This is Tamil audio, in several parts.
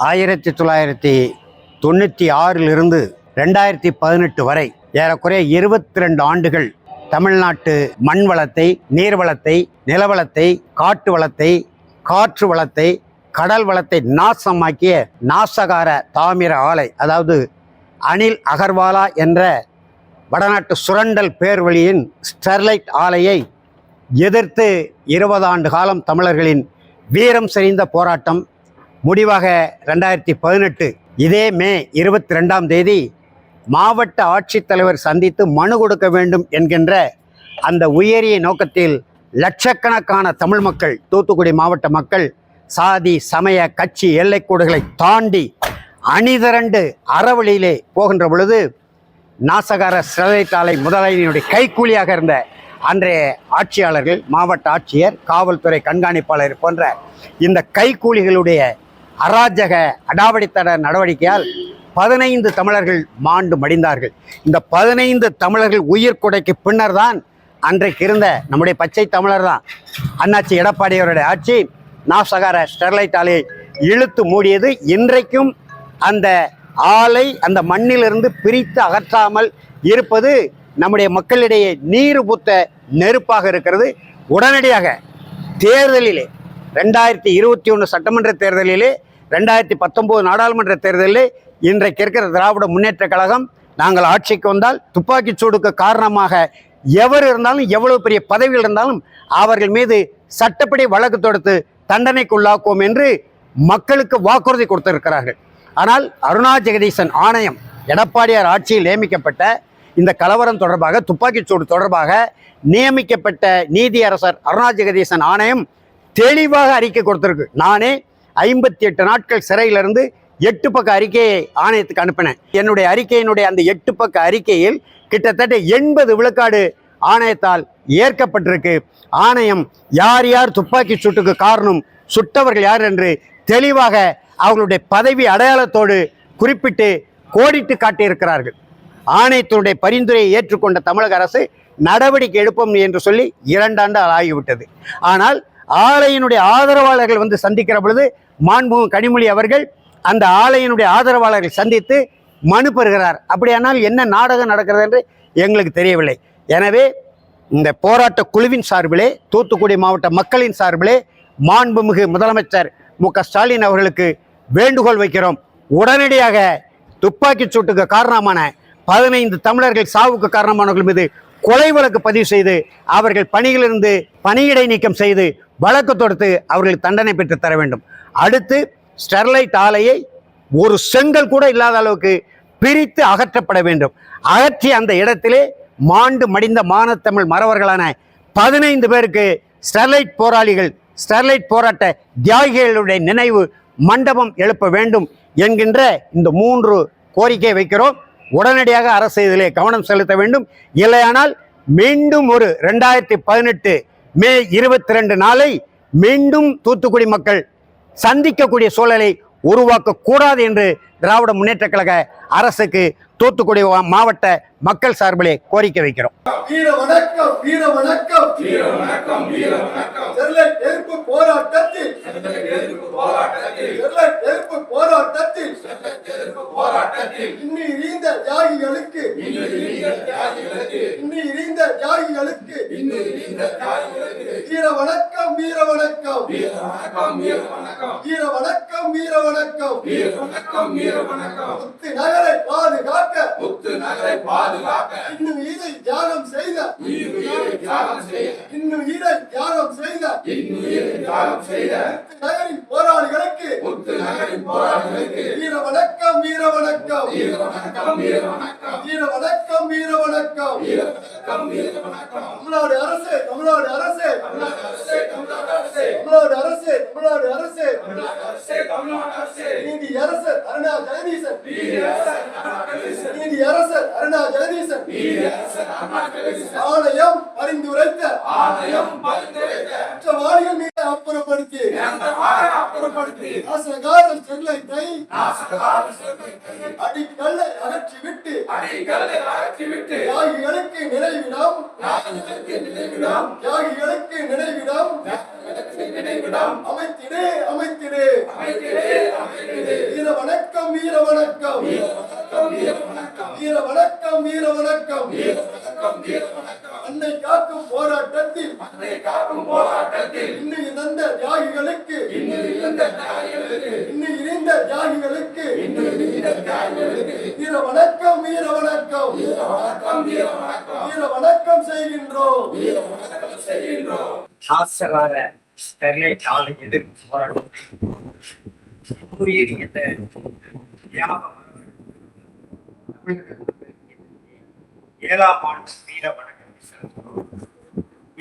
ஆயிரத்தி தொள்ளாயிரத்தி தொண்ணூற்றி ஆறிலிருந்து ரெண்டாயிரத்தி பதினெட்டு வரை ஏறக்குறைய இருபத்தி ரெண்டு ஆண்டுகள் தமிழ்நாட்டு மண் வளத்தை நீர் வளத்தை நிலவளத்தை காட்டு வளத்தை காற்று வளத்தை கடல் வளத்தை நாசமாக்கிய நாசகார தாமிர ஆலை அதாவது அனில் அகர்வாலா என்ற வடநாட்டு சுரண்டல் பேர்வழியின் ஸ்டெர்லைட் ஆலையை எதிர்த்து இருபது ஆண்டு காலம் தமிழர்களின் வீரம் செறிந்த போராட்டம் முடிவாக ரெண்டாயிரத்தி பதினெட்டு இதே மே இருபத்தி ரெண்டாம் தேதி மாவட்ட ஆட்சித்தலைவர் சந்தித்து மனு கொடுக்க வேண்டும் என்கின்ற அந்த உயரிய நோக்கத்தில் லட்சக்கணக்கான தமிழ் மக்கள் தூத்துக்குடி மாவட்ட மக்கள் சாதி சமய கட்சி எல்லைக்கோடுகளை தாண்டி அணிதிரண்டு அறவழியிலே போகின்ற பொழுது நாசகார சிறைத்தாலை முதலாளியினுடைய கைக்கூலியாக இருந்த அன்றைய ஆட்சியாளர்கள் மாவட்ட ஆட்சியர் காவல்துறை கண்காணிப்பாளர் போன்ற இந்த கைக்கூலிகளுடைய அராஜக அடாவடித்தட நடவடிக்கையால் பதினைந்து தமிழர்கள் மாண்டு மடிந்தார்கள். இந்த பதினைந்து தமிழர்கள் உயிர் கொடைக்கு பின்னர் தான் அன்றைக்கு இருந்த நம்முடைய பச்சை தமிழர் தான். அண்ணாச்சி எடப்பாடியவருடைய ஆட்சி நாசகார ஸ்டெர்லைட் ஆலையை இழுத்து மூடியது. இன்றைக்கும் அந்த ஆலை அந்த மண்ணிலிருந்து பிரித்து அகற்றாமல் இருப்பது நம்முடைய மக்களிடையே நீர் புத்த நெருப்பாக இருக்கிறது. உடனடியாக தேர்தலிலே ரெண்டாயிரத்தி இருபத்தி ஒன்று சட்டமன்ற தேர்தலிலே ரெண்டாயிரத்தி பத்தொம்போது நாடாளுமன்ற தேர்தலில் இன்றைக்கு இருக்கிற திராவிட முன்னேற்ற கழகம் நாங்கள் ஆட்சிக்கு வந்தால் துப்பாக்கிச் சூடுக்கு காரணமாக எவர் இருந்தாலும் எவ்வளவு பெரிய பதவியில் இருந்தாலும் அவர்கள் மீது சட்டப்படி வழக்கு தொடுத்து தண்டனைக்கு உள்ளாக்குவோம் என்று மக்களுக்கு வாக்குறுதி கொடுத்திருக்கிறார்கள். ஆனால் அருணா ஜெகதீசன் ஆணையம் எடப்பாடியார் ஆட்சியில் நியமிக்கப்பட்ட இந்த கலவரம் தொடர்பாக துப்பாக்கிச் சூடு தொடர்பாக நியமிக்கப்பட்ட நீதியரசர் அருணா ஜெகதீசன் ஆணையம் தெளிவாக அறிக்கை கொடுத்திருக்கு. நானே ஐம்பத்தி எட்டு நாட்கள் சிறையிலிருந்து எட்டு பக்க அறிக்கையை ஆணையத்துக்கு அனுப்பினேன். என்னுடைய அறிக்கையினுடைய அந்த எட்டு பக்க அறிக்கையில் கிட்டத்தட்ட எண்பது விழுக்காடு ஆணையத்தால் ஏற்கப்பட்டிருக்கு. ஆணையம் யார் யார் துப்பாக்கி சூட்டுக்கு காரணம் சுட்டவர்கள் யார் என்று தெளிவாக அவர்களுடைய பதவி அடையாளத்தோடு குறிப்பிட்டு கோடிட்டு காட்டியிருக்கிறார்கள். ஆணையத்தினுடைய பரிந்துரையை ஏற்றுக்கொண்ட தமிழக அரசு நடவடிக்கை எடுப்போம் என்று சொல்லி இரண்டாண்டு ஆகிவிட்டது. ஆனால் ஆலையினுடைய ஆதரவாளர்கள் வந்து சந்திக்கிற பொழுது மாண்புகு கனிமொழி அவர்கள் அந்த ஆலையினுடைய ஆதரவாளர்கள் சந்தித்து மனு பெறுகிறார். அப்படியானால் என்ன நாடகம் நடக்கிறது என்று எங்களுக்கு தெரியவில்லை. எனவே இந்த போராட்ட குழுவின் சார்பிலே தூத்துக்குடி மாவட்ட மக்களின் சார்பிலே மாண்புமிகு முதலமைச்சர் மு க ஸ்டாலின் அவர்களுக்கு வேண்டுகோள் வைக்கிறோம். உடனடியாக துப்பாக்கிச் சூட்டுக்கு காரணமான பதினைந்து தமிழர்கள் சாவுக்கு காரணமானவர்கள் மீது கொலை வழக்கு பதிவு செய்து அவர்கள் பணியிலிருந்து பணியிடை நீக்கம் செய்து வழக்கு தொடுத்து அவர்கள் தண்டனை பெற்று தர வேண்டும். அடுத்து ஸ்டெர்லைட் ஆலையை ஒரு செங்கல் கூட இல்லாத அளவுக்கு பிரித்து அகற்றப்பட வேண்டும். அகற்றி அந்த இடத்திலே மாண்டு மடிந்த மானத்தமிழ் மறவர்களான பதினைந்து பேருக்கு ஸ்டெர்லைட் போராளிகள் ஸ்டெர்லைட் போராட்ட தியாகிகளுடைய நினைவு மண்டபம் எழுப்ப வேண்டும் என்கின்ற இந்த மூன்று கோரிக்கை வைக்கிறோம். உடனடியாக அரசு இதிலே கவனம் செலுத்த வேண்டும். இல்லையானால் மீண்டும் ஒரு ரெண்டாயிரத்தி பதினெட்டு மே இருபத்தி ரெண்டு நாளை மீண்டும் தூத்துக்குடி மக்கள் சந்திக்கக்கூடிய சூழலை உருவாக்க கூடாது என்று திராவிட முன்னேற்ற கழக அரசுக்கு தூத்துக்குடி மாவட்ட மக்கள் சார்பிலே கோரிக்கை வைக்கிறோம். வீர வணக்கம் வீர வணக்கம் வீர வணக்கம் வீர வணக்கம் ஸ்டெர்லைட் எதிர்ப்பு போராட்டத்தில். ஸ்டெர்லைட் எதிர்ப்பு போராட்டத்தில். இன்னி இரிந்த தியாகிகளுக்கு இன்னி இரிந்த தியாகிகளுக்கு வீர வணக்கம் வீர வணக்கம் வீர வணக்கம் வீர வணக்கம் வீர வணக்கம் வீர வணக்கம். முத்து நகரை பாதுகாக்க. முத்து நகரை பாதுகாக்க. இன்னும் இதை தியாகம் செய்த. இன்னும் இதை தியாகம் செய்த. முத்து நகரின் போராளிகளுக்கு. முத்து நகரின் போராளிகளுக்கு. வீர வணக்கம் வீர வணக்கம். வீர வணக்கம் வீர வணக்கம். வீர வணக்கம் வீர வணக்கம். வீர வணக்கம் வீர வணக்கம். தமிழ்நாடு அரசு தமிழ்நாடு அரசு. தமிழ்நாடு அரசு. தமிழ்நாடு அரசு தமிழ்நாடு அரசு தமிழ்நாடு அரசு. தமிழ்நாடு அரசு தமிழ்நாடு அரசு. நீதி அரசு அருணா ஜெகதீசன். நீதி அரசு நீதி அரசர் அருணா ஜெகதீசன். ஆணையம் பரிந்துரைத்த. ஆணையம் குற்றவாளிகள் மீது அப்புறப்படுத்தி. அப்புறப்படுத்தி. நாசகார ஸ்டெர்லைட்டை அடிக்கல்லை அகற்றிவிட்டு அடிக்கல்லை தியாகிகளுக்கு நினைவிடம் தியாகிகளுக்கு நினைவிடம் அமைத்திடு அமைத்திடு. வணக்கம் வீர வணக்கம். வீர வணக்கம் வீர வணக்கம். அன்னை காக்கும் போராட்டத்தில் இன்னும் இழந்த தியாகிகளுக்கு இன்னும் இணைந்த தியாகிகளுக்கு. வீர வணக்கம் வீர வணக்கம். வீர வணக்கம் செய்கின்றோம். நாசகார ஸ்டெர்லைட் ஆலை எதிர்ப்பு சூரியன் முறியடித்த தியாகம் ஏழாம் ஆண்டு வீர வணக்கம்.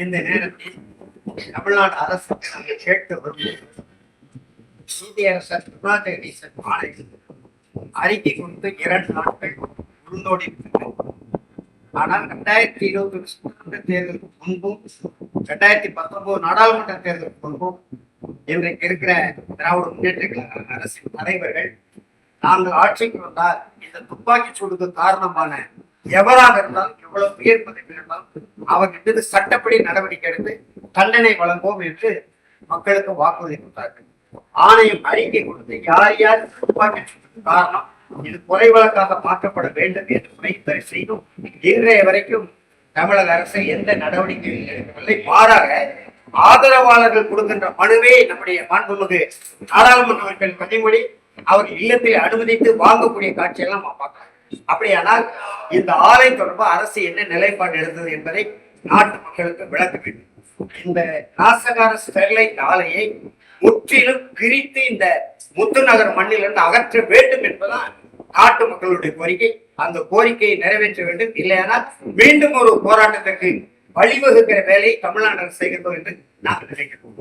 இந்த நேரத்தில் தமிழ்நாடு அரசுக்கு நாங்கள் கேட்டு வருகிறோம். அரசர் துணா ஜெகதீசன் ஆணை அறிக்கை கொண்டு இரண்டு நாட்கள் உருந்தோடி இருக்கிறது ஆனால் ரெண்டாயிரத்தி இருபது சட்டமன்ற தேர்தலுக்கு முன்பும் ரெண்டாயிரத்தி பத்தொன்பது நாடாளுமன்ற தேர்தலுக்கு முன்பும் இன்றைக்கு இருக்கிற திராவிட முன்னேற்ற கழக அரசின் தலைவர்கள் நாங்கள் ஆட்சிக்கு வந்தால் இந்த துப்பாக்கி சூடுக்கு காரணமான எவராக இருந்தாலும் எவ்வளவு உயர் பதவி இருந்தாலும் அவங்க மீது சட்டப்படி நடவடிக்கை எடுத்து தண்டனை வழங்குவோம் என்று மக்களுக்கு வாக்குறுதி கொடுத்தார்கள். ஆணையம் அறிக்கை கொடுத்து யார் யார் துப்பாக்கி சூட்டுக்கு காரணம் இது கொலை வழக்காக மாற்றப்பட வேண்டும் என்று பரிந்துரை செய்தும் இன்றைய வரைக்கும் தமிழக அரசு எந்த நடவடிக்கையும் எடுக்கவில்லை. மாறாக ஆதரவாளர்கள் கொடுக்கின்ற மனுவை நம்முடைய மாண்புமிகு நாடாளுமன்ற உறுப்பினர் கனிமொழி அவர் இல்லத்தில் அனுமதித்து வாங்கக்கூடிய காட்சியெல்லாம் நாம் பார்க்கலாம். அப்படியானால் இந்த ஆலை தொடர்பாக அரசு என்ன நிலைப்பாடு எடுத்தது என்பதை நாட்டு மக்களுக்கு விளக்க வேண்டும். இந்த நாசகார ஸ்டெர்லைட் ஆலையை முற்றிலும் பிரித்து இந்த முத்துநகர் மண்ணிலிருந்து அகற்ற வேண்டும் என்பதுதான் நாட்டு மக்களுடைய கோரிக்கை அந்த கோரிக்கையை நிறைவேற்ற வேண்டும். இல்லையானால் மீண்டும் ஒரு போராட்டத்திற்கு வழிவகுக்கிற வேலை தமிழ்நாடு அரசு செய்கிறோம் என்று நான் நினைக்கிறோம்